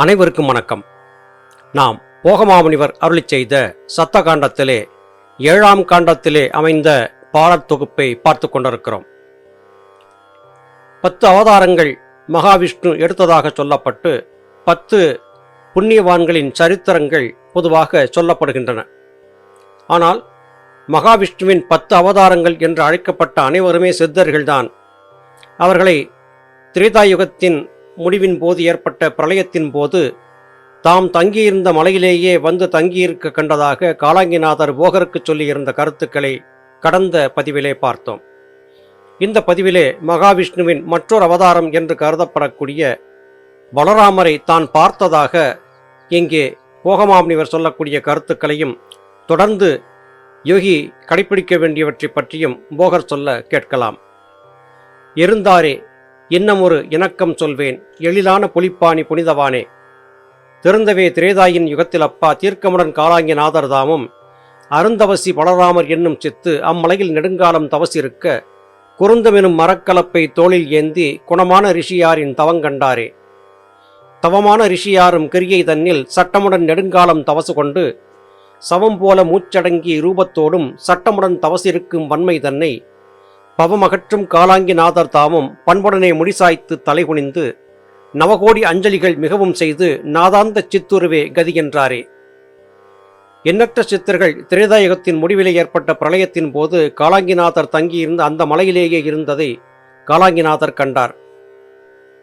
அனைவருக்கும் வணக்கம். நாம் போகமாமுனிவர் அருளி செய்த சத்த காண்டத்திலே ஏழாம் காண்டத்திலே அமைந்த பாடத் தொகுப்பை பார்த்து கொண்டிருக்கிறோம். பத்து அவதாரங்கள் மகாவிஷ்ணு எடுத்ததாக சொல்லப்பட்டு பத்து புண்ணியவான்களின் சரித்திரங்கள் பொதுவாக சொல்லப்படுகின்றன. ஆனால் மகாவிஷ்ணுவின் பத்து அவதாரங்கள் என்று அழைக்கப்பட்ட அனைவருமே சித்தர்கள்தான். அவர்களை திரேதாயுகத்தின் முடிவின் போது ஏற்பட்ட பிரளயத்தின் போது தாம் தங்கியிருந்த மலையிலேயே வந்து தங்கியிருக்க கண்டதாக காலாங்கிநாதர் போகருக்கு சொல்லியிருந்த கருத்துக்களை கடந்த பதிவிலே பார்த்தோம். இந்த பதிவிலே மகாவிஷ்ணுவின் மற்றொரு அவதாரம் என்று கருதப்படக்கூடிய பலராமரை தான் பார்த்ததாக இங்கே போகமாமுனிவர் சொல்லக்கூடிய கருத்துக்களையும் தொடர்ந்து யோகி கடைப்பிடிக்க வேண்டியவற்றை பற்றியும் போகர் சொல்ல கேட்கலாம். இருந்தாரே இன்னமொரு இணக்கம் சொல்வேன். எழிலான புலிப்பாணி புனிதவானே. திறந்தவே திரேதாயின் யுகத்தில் அப்பா தீர்க்கமுடன் காலாங்கி நாதர்தாமும் அருந்தவசி பலராமர் என்னும் சித்து அம்மலையில் நெடுங்காலம் தவசிருக்க குறுந்தமெனும் மரக்கலப்பை தோளில் ஏந்தி குணமான ரிஷியாரின் தவங்கண்டாரே தவமான ரிஷியாரும் கிரியை தன்னில் சட்டமுடன் நெடுங்காலம் தவசு கொண்டு சவம் போல மூச்சடங்கி ரூபத்தோடும் சட்டமுடன் தவசிருக்கும் வன்மை தன்னை பவமகற்றும் காலாங்கி நாதர் தாமும் பண்புடனே முடிசாய்த்து தலைகுனிந்து நவகோடி அஞ்சலிகள் மிகவும் செய்து நாதாந்த சித்துருவே கதி என்றாரே. எண்ணற்ற சித்தர்கள் திரேதாயுகத்தின் முடிவிலே ஏற்பட்ட பிரளயத்தின் போது காலாங்கிநாதர் தங்கியிருந்த அந்த மலையிலேயே இருந்ததை காலாங்கிநாதர் கண்டார்.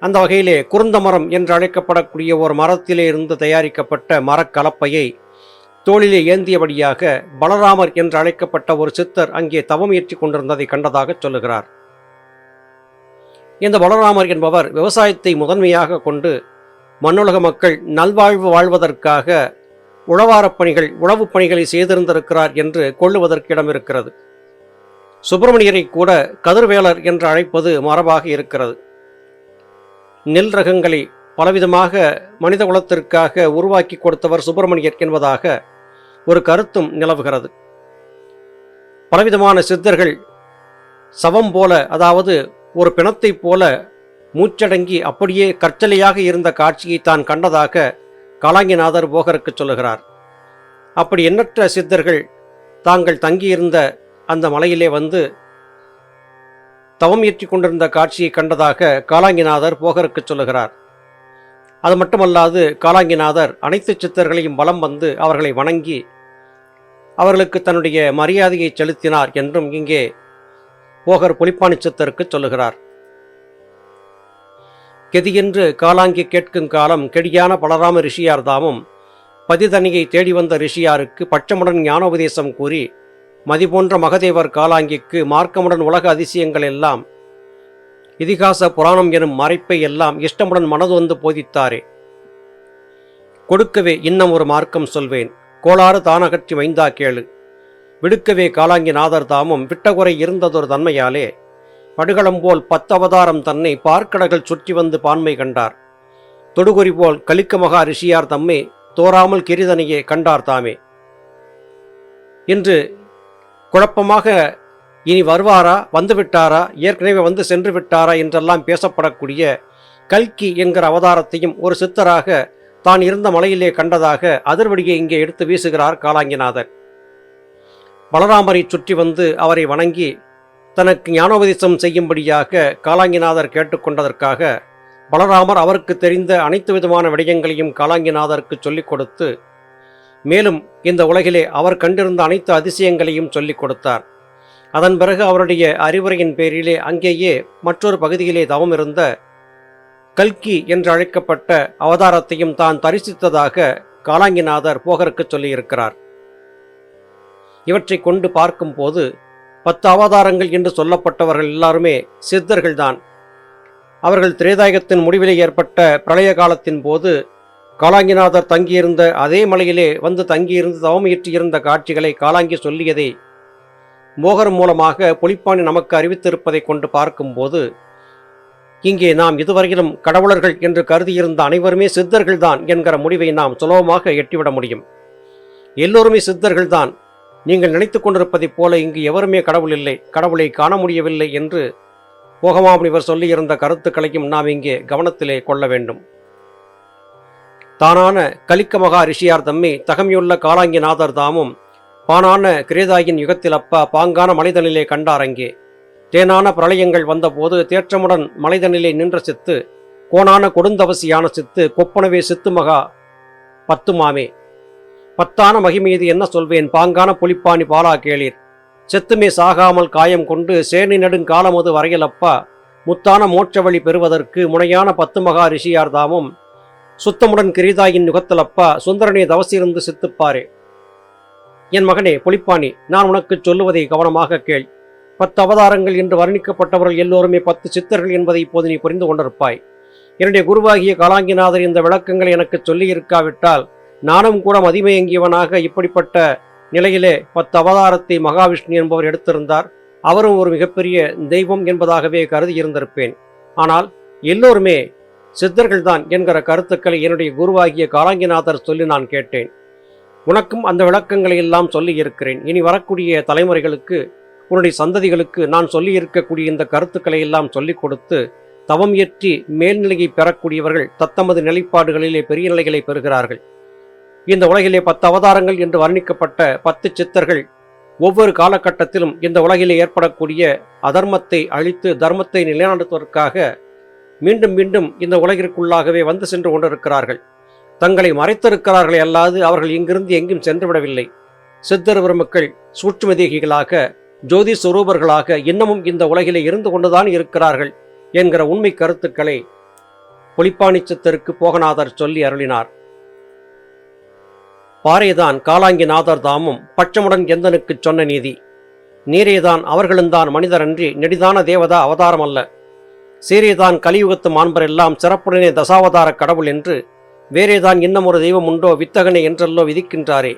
அந்த வகையிலே குருந்த மரம் என்று அழைக்கப்படக்கூடிய ஒரு மரத்திலே இருந்து தயாரிக்கப்பட்ட மரக்கலப்பையை தோளிலே ஏந்தியபடியாக பலராமர் என்று அழைக்கப்பட்ட ஒரு சித்தர் அங்கே தவம் ஏற்றி கொண்டிருந்ததை கண்டதாக சொல்லுகிறார். இந்த பலராமர் என்பவர் விவசாயத்தை முதன்மையாக கொண்டு மண்ணுலக மக்கள் நல்வாழ்வு வாழ்வதற்காக உழவாரப் பணிகள் உழவுப் பணிகளை செய்திருந்திருக்கிறார் என்று கொள்ளுவதற்கு இடம் இருக்கிறது சுப்பிரமணியரை கூட கதிர்வேலர் என்று அழைப்பது மரபாக இருக்கிறது. நெல் ரகங்களை பலவிதமாக மனித குலத்திற்காக உருவாக்கி கொடுத்தவர் சுப்பிரமணியர் என்பதாக ஒரு கருத்தும் நிலவுகிறது. பலவிதமான சித்தர்கள் சவம் போல அதாவது ஒரு பிணத்தைப் போல மூச்சடங்கி அப்படியே கற்சலையாக இருந்த காட்சியை தான் கண்டதாக காலாங்கிநாதர் போகருக்கு சொல்லுகிறார். அப்படி எண்ணற்ற சித்தர்கள் தாங்கள் தங்கியிருந்த அந்த மலையிலே வந்து தவம் ஏற்றி கொண்டிருந்த காட்சியை கண்டதாக காலாங்கிநாதர் போகருக்கு சொல்லுகிறார். அது மட்டுமல்லாது காலாங்கிநாதர் அனைத்து சித்தர்களையும் பலம் வந்து அவர்களை வணங்கி அவர்களுக்கு தன்னுடைய மரியாதையை செலுத்தினார் என்றும் இங்கே போகர் புலிப்பானிச்சத்தருக்கு சொல்லுகிறார். கெதியென்று காலாங்கி கேட்கும் காலம் கெடியான பலராம ரிஷியார் தாமும் பதிதனியை தேடி வந்த ரிஷியாருக்கு பட்சமுடன் ஞானோபதேசம் கூறி மதிபோன்ற மகதேவர் காலாங்கிக்கு மார்க்கமுடன் உலக அதிசயங்கள் எல்லாம் இதிகாச புராணம் எனும் மறைப்பை எல்லாம் இஷ்டமுடன் மனது வந்து போதித்தாரே. கொடுக்கவே இன்னும் ஒரு மார்க்கம் சொல்வேன். கோளாறு தானகற்றி வைந்தா கேளு. விடுக்கவே காலாங்கி நாதர் தாமும் விட்டகுறை இருந்ததொரு தன்மையாலே படுகளம் போல் பத்தவதாரம் தன்னை பார்க்கடகள் சுற்றி வந்து பான்மை கண்டார். தொடுகுறி போல் கலிக்க மகா ரிஷியார் தம்மை தோறாமல் கிரிதனையே கண்டார் தாமே. இன்று குழப்பமாக இனி வருவாரா வந்துவிட்டாரா ஏற்கனவே வந்து சென்று விட்டாரா என்றெல்லாம் பேசப்படக்கூடிய கல்கி என்கிற அவதாரத்தையும் ஒரு சித்தராக தான் இருந்த மலையிலே கண்டதாக அதிர்வடியை இங்கே எடுத்து வீசுகிறார் காலாங்கிநாதர் பலராமரை சுற்றி வந்து அவரை வணங்கி தனக்கு ஞானோபதேசம் செய்யும்படியாக காலாங்கிநாதர் கேட்டுக்கொண்டதற்காக பலராமர் அவருக்கு தெரிந்த அனைத்து விதமான விடயங்களையும் காலாங்கிநாதருக்கு சொல்லிக் கொடுத்து மேலும் இந்த உலகிலே அவர் கண்டிருந்த அனைத்து அதிசயங்களையும் சொல்லிக் கொடுத்தார். அதன் பிறகு அவருடைய அறிவுரையின் பேரிலே அங்கேயே மற்றொரு பகுதியிலே தவம் இருந்த கல்கி என்று அழைக்கப்பட்ட அவதாரத்தையும் தான் தரிசித்ததாக காலாங்கிநாதர் போகருக்கு சொல்லியிருக்கிறார். இவற்றை கொண்டு பார்க்கும்போது பத்து அவதாரங்கள் என்று சொல்லப்பட்டவர்கள் எல்லாருமே சித்தர்கள்தான். அவர்கள் திரேதாயகத்தின் முடிவிலே ஏற்பட்ட பிரளய காலத்தின் போது காலாங்கிநாதர் தங்கியிருந்த அதே மலையிலே வந்து தங்கியிருந்து தவமியற்றியிருந்த காட்சிகளை காலாங்கி சொல்லியதை மோகர் மூலமாக புலிப்பாணி நமக்கு அறிவித்திருப்பதை கொண்டு பார்க்கும்போது இங்கே நாம் இதுவரையிலும் கடவுளர்கள் என்று கருதியிருந்த அனைவருமே சித்தர்கள்தான் என்கிற முடிவை நாம் சுலபமாக எட்டிவிட முடியும். எல்லோருமே சித்தர்கள்தான். நீங்கள் நினைத்து கொண்டிருப்பதைப் போல இங்கு எவருமே கடவுள் இல்லை கடவுளை காண முடியவில்லை என்று போகமாமுனிவர் சொல்லியிருந்த கருத்துக்களையும் நாம் இங்கே கவனத்திலே கொள்ள வேண்டும். தானான கலிக்க மகா ரிஷியார் தம்மை தகமையுள்ள காலாங்கிநாதர் தாமும் பானான கிரேதாயின் யுகத்தில் அப்பா பாங்கான மலைதனிலே கண்டாரங்கே தேனான பிரளயங்கள் வந்தபோது தேற்றமுடன் மலைதனிலே நின்ற சித்து கோணான கொடுந்தவசியான சித்து கொப்பனவே சித்து மகா பத்துமாமே. பத்தான மகிமீது என்ன சொல்வேன்? பாங்கான புலிப்பாணி பாலா கேளீர். செத்துமே சாகாமல் காயம் கொண்டு சேனை நெடுங்காலமது வரையலப்பா. முத்தான மோட்ச வழி பெறுவதற்கு முனையான பத்து மகா ரிஷியார் தாமும் சுத்தமுடன் கிரீதாயின் நுகத்தலப்பா சுந்தரனே தவசிருந்து சித்துப்பாரே. என் மகனே புலிப்பாணி நான் உனக்குச் சொல்லுவதை கவனமாக கேள். பத்து அவதாரங்கள் என்று வர்ணிக்கப்பட்டவர்கள் எல்லோருமே பத்து சித்தர்கள் என்பதை இப்போது நீ புரிந்து கொண்டிருப்பாய். என்னுடைய குருவாகிய காலாங்கிநாதர் இந்த விளக்கங்களை எனக்கு சொல்லியிருக்காவிட்டால் நானும் கூட மதிமயங்கியவனாக இப்படிப்பட்ட நிலையிலே பத்து அவதாரத்தை மகாவிஷ்ணு என்பவர் எடுத்திருந்தார். அவரும் ஒரு மிகப்பெரிய தெய்வம் என்பதாகவே கருதி இருந்திருப்பேன். ஆனால் எல்லோருமே சித்தர்கள்தான் என்கிற கருத்துக்களை என்னுடைய குருவாகிய காலாங்கிநாதர் சொல்லி நான் கேட்டேன். உனக்கும் அந்த விளக்கங்களை எல்லாம் சொல்லி இருக்கிறேன் இனி வரக்கூடிய தலைமுறைகளுக்கு உன்னுடைய சந்ததிகளுக்கு நான் சொல்லி இருக்கக்கூடிய இந்த கருத்துக்களை எல்லாம் சொல்லிக் கொடுத்து தவம் இயற்றி மேல்நிலையை பெறக்கூடியவர்கள் தத்தமது நிலைப்பாடுகளிலே பெரிய நிலைகளை பெறுகிறார்கள். இந்த உலகிலே பத்து அவதாரங்கள் என்று வர்ணிக்கப்பட்ட பத்து சித்தர்கள் ஒவ்வொரு காலகட்டத்திலும் இந்த உலகிலே ஏற்படக்கூடிய அதர்மத்தை அழித்து தர்மத்தை நிலைநாட்டுவதற்காக மீண்டும் மீண்டும் இந்த உலகிற்குள்ளாகவே வந்து சென்று கொண்டிருக்கிறார்கள். தங்களை மறைத்திருக்கிறார்களே அல்லாது அவர்கள் இங்கிருந்து எங்கும் சென்றுவிடவில்லை சித்தர் பெருமக்கள் சூட்சுமதேகிகளாக ஜோதி சுரூபர்களாக இன்னமும் இந்த உலகிலே இருந்து கொண்டுதான் இருக்கிறார்கள் என்கிற உண்மை கருத்துக்களை புலிப்பாணி போகநாதர் சொல்லி அருளினார். பாரேதான் காலாங்கிநாதர் தாமும் பட்சமுடன் எந்தனுக்குச் சொன்ன நீதி? நீரேதான் அவர்களுந்தான் மனிதரன்றி நெடிதான தேவதா அவதாரம் அல்ல சீரேதான் கலியுகத்து மாண்பரெல்லாம் சிறப்புடனே தசாவதார கடவுள் என்று வேறேதான் இன்னமொரு தெய்வம் உண்டோ வித்தகனே என்றல்லோ விதிக்கின்றாரே.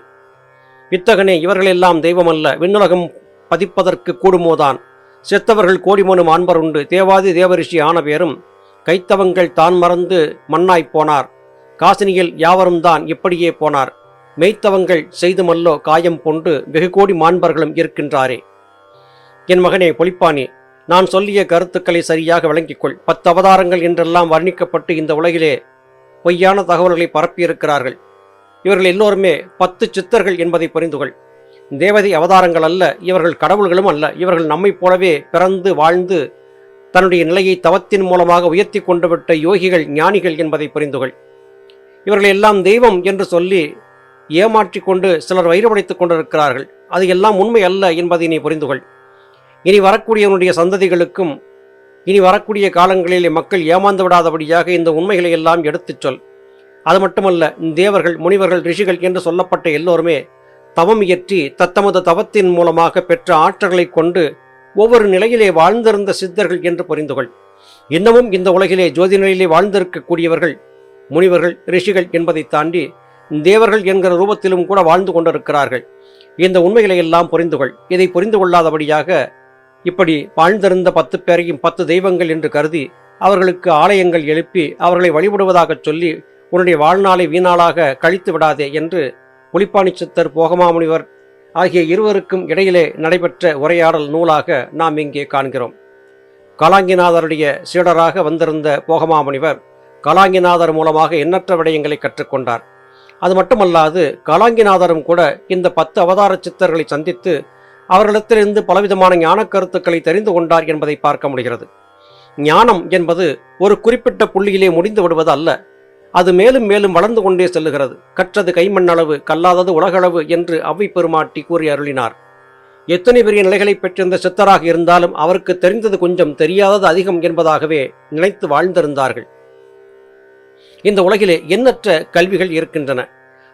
வித்தகனே இவர்களெல்லாம் தெய்வமல்ல விண்ணுலகம் பதிப்பதற்கு கூடுமோதான். செத்தவர்கள் கோடிமனு மாண்பர் உண்டு. தேவாதி தேவரிஷி ஆன பேரும் கைத்தவங்கள் தான் மறந்து மண்ணாய்ப் போனார். காசினியில் யாவரும் தான் இப்படியே போனார். மெய்த்தவங்கள் செய்துமல்லோ காயம் கொண்டு வெகு கோடி மாண்பர்களும் இருக்கின்றாரே. என் மகனே பொலிப்பானி நான் சொல்லிய கருத்துக்களை சரியாக விளங்கிக்கொள். பத்து அவதாரங்கள் என்றெல்லாம் வர்ணிக்கப்பட்டு இந்த உலகிலே பொய்யான தகவல்களை பரப்பியிருக்கிறார்கள். இவர்கள் எல்லோருமே பத்து சித்தர்கள் என்பதை புரிந்துகொள். தேவதை அவதாரங்கள் அல்ல இவர்கள் கடவுள்களும் அல்ல. இவர்கள் நம்மைப் போலவே பிறந்து வாழ்ந்து தன்னுடைய நிலையை தவத்தின் மூலமாக உயர்த்தி கொண்டுவிட்ட யோகிகள் ஞானிகள் என்பதை புரிந்துகள். இவர்கள் எல்லாம் தெய்வம் என்று சொல்லி ஏமாற்றிக் கொண்டு சிலர் வயிறுபடைத்துக் கொண்டிருக்கிறார்கள். அது எல்லாம் உண்மை அல்ல என்பதை நீ புரிந்துகொள். இனி வரக்கூடியவனுடைய சந்ததிகளுக்கும் இனி வரக்கூடிய காலங்களிலே மக்கள் ஏமாந்து விடாதபடியாக இந்த உண்மைகளை எல்லாம் எடுத்துச் சொல். அது மட்டுமல்ல தேவர்கள் முனிவர்கள் ரிஷிகள் என்று சொல்லப்பட்ட எல்லோருமே தவம் இயற்றி தத்தமது தவத்தின் மூலமாக பெற்ற ஆற்றல்களை கொண்டு ஒவ்வொரு நிலையிலே வாழ்ந்திருந்த சித்தர்கள் என்று புரிந்துகொள். இன்னமும் இந்த உலகிலே ஜோதி நிலையிலே வாழ்ந்திருக்கக்கூடியவர்கள் முனிவர்கள் ரிஷிகள் என்பதை தாண்டி தேவர்கள் என்கிற ரூபத்திலும் கூட வாழ்ந்து கொண்டிருக்கிறார்கள். இந்த உண்மைகளை எல்லாம் புரிந்துகொள். இதை புரிந்து கொள்ளாதபடியாக இப்படி வாழ்ந்திருந்த பத்து பேரையும் பத்து தெய்வங்கள் என்று கருதி அவர்களுக்கு ஆலயங்கள் எழுப்பி அவர்களை வழிபடுவதாகச் சொல்லி உன்னுடைய வாழ்நாளை வீணாளாக கழித்து விடாதே என்று புலிப்பாணி சித்தர் போகமாமுனிவர் ஆகிய இருவருக்கும் இடையிலே நடைபெற்ற உரையாடல் நூலாக நாம் இங்கே காண்கிறோம். கலாங்கிநாதருடைய சீடராக வந்திருந்த போகமாமுனிவர் கலாங்கிநாதர் மூலமாக எண்ணற்ற விடயங்களை கற்றுக்கொண்டார். அது மட்டுமல்லாது கலாங்கிநாதரும் கூட இந்த பத்து அவதார சித்தர்களை சந்தித்து அவர்களிடத்திலிருந்து பலவிதமான ஞான கருத்துக்களை தெரிந்து கொண்டார் என்பதை பார்க்க முடிகிறது. ஞானம் என்பது ஒரு குறிப்பிட்ட புள்ளியிலே முடிந்து விடுவது அல்ல அது மேலும் மேலும் வளர்ந்து கொண்டே செல்லுகிறது. கற்றது கைமண்ணளவு கல்லாதது உலகளவு என்று அவ்வை பெருமாட்டி கூறி அருளினார். எத்தனை பெரிய நிலைகளை பெற்றிருந்த சித்தராக இருந்தாலும் அவருக்கு தெரிந்தது கொஞ்சம் தெரியாதது அதிகம் என்பதாகவே நினைத்து வாழ்ந்திருந்தார்கள். இந்த உலகிலே எண்ணற்ற கல்விகள் இருக்கின்றன.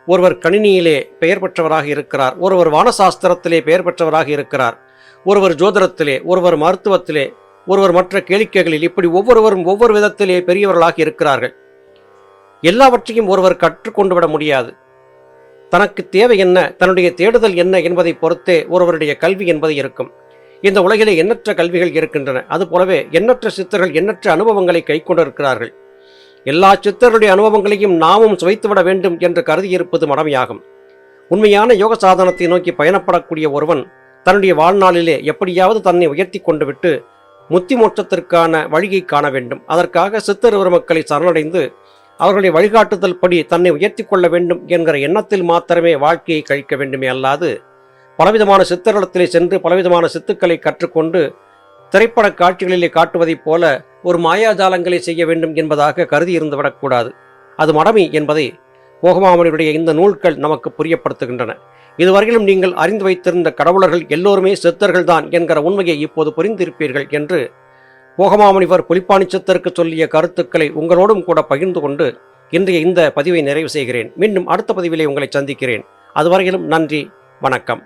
ஒருவர் கணினியிலே பெயர் பெற்றவராக இருக்கிறார். ஒருவர் வானசாஸ்திரத்திலே பெயர் பெற்றவராக இருக்கிறார். ஒருவர் ஜோதிடத்திலே ஒருவர் மருத்துவத்திலே ஒருவர் மற்ற கேளிக்கைகளில் இப்படி ஒவ்வொருவரும் ஒவ்வொரு விதத்திலே பெரியவர்களாக இருக்கிறார்கள். எல்லாவற்றையும் ஒருவர் கற்றுக்கொண்டு விட முடியாது. தனக்கு தேவை என்ன தன்னுடைய தேடுதல் என்ன என்பதை பொறுத்தே ஒருவருடைய கல்வி என்பது இருக்கும். இந்த உலகிலே எண்ணற்ற கல்விகள் இருக்கின்றன. அதுபோலவே எண்ணற்ற சித்தர்கள் எண்ணற்ற அனுபவங்களை கைக்கொண்டிருக்கிறார்கள் எல்லா சித்தர்களுடைய அனுபவங்களையும் நாமும் சுவைத்துவிட வேண்டும் என்று கருதியிருப்பது மடமையாகும். உண்மையான யோக சாதனத்தை நோக்கி பயணப்படக்கூடிய ஒருவன் தன்னுடைய வாழ்நாளிலே எப்படியாவது தன்னை உயர்த்தி கொண்டு விட்டு முத்தி மோட்சத்திற்கான வழியை காண வேண்டும். அதற்காக சித்தர் மக்களை சரணடைந்து அவர்களுடைய வழிகாட்டுதல் படி தன்னை உயர்த்தி கொள்ள வேண்டும் என்கிற எண்ணத்தில் மாத்திரமே வாழ்க்கையை கழிக்க வேண்டுமே அல்லாது பலவிதமான சித்தர்களத்திலே சென்று பலவிதமான சித்துக்களை கற்றுக்கொண்டு திரைப்பட காட்சிகளிலே காட்டுவதைப் போல ஒரு மாயாஜாலங்களை செய்ய வேண்டும் என்பதாக கருதி இருந்துவிடக்கூடாது அது மடமை என்பதை போகமாமனியுடைய இந்த நூல்கள் நமக்கு புரியப்படுத்துகின்றன. இதுவரையிலும் நீங்கள் அறிந்து வைத்திருந்த கடவுளர்கள் எல்லோருமே சித்தர்கள்தான் என்கிற உண்மையை இப்போது புரிந்திருப்பீர்கள் என்று போகமாமுனிவர் புலிப்பாணி சொல்லிய கருத்துக்களை உங்களோடும் கூட பகிர்ந்து கொண்டு இன்றைய இந்த பதிவை நிறைவு செய்கிறேன். மீண்டும் அடுத்த பதிவிலே உங்களை சந்திக்கிறேன். அதுவரையிலும் நன்றி வணக்கம்.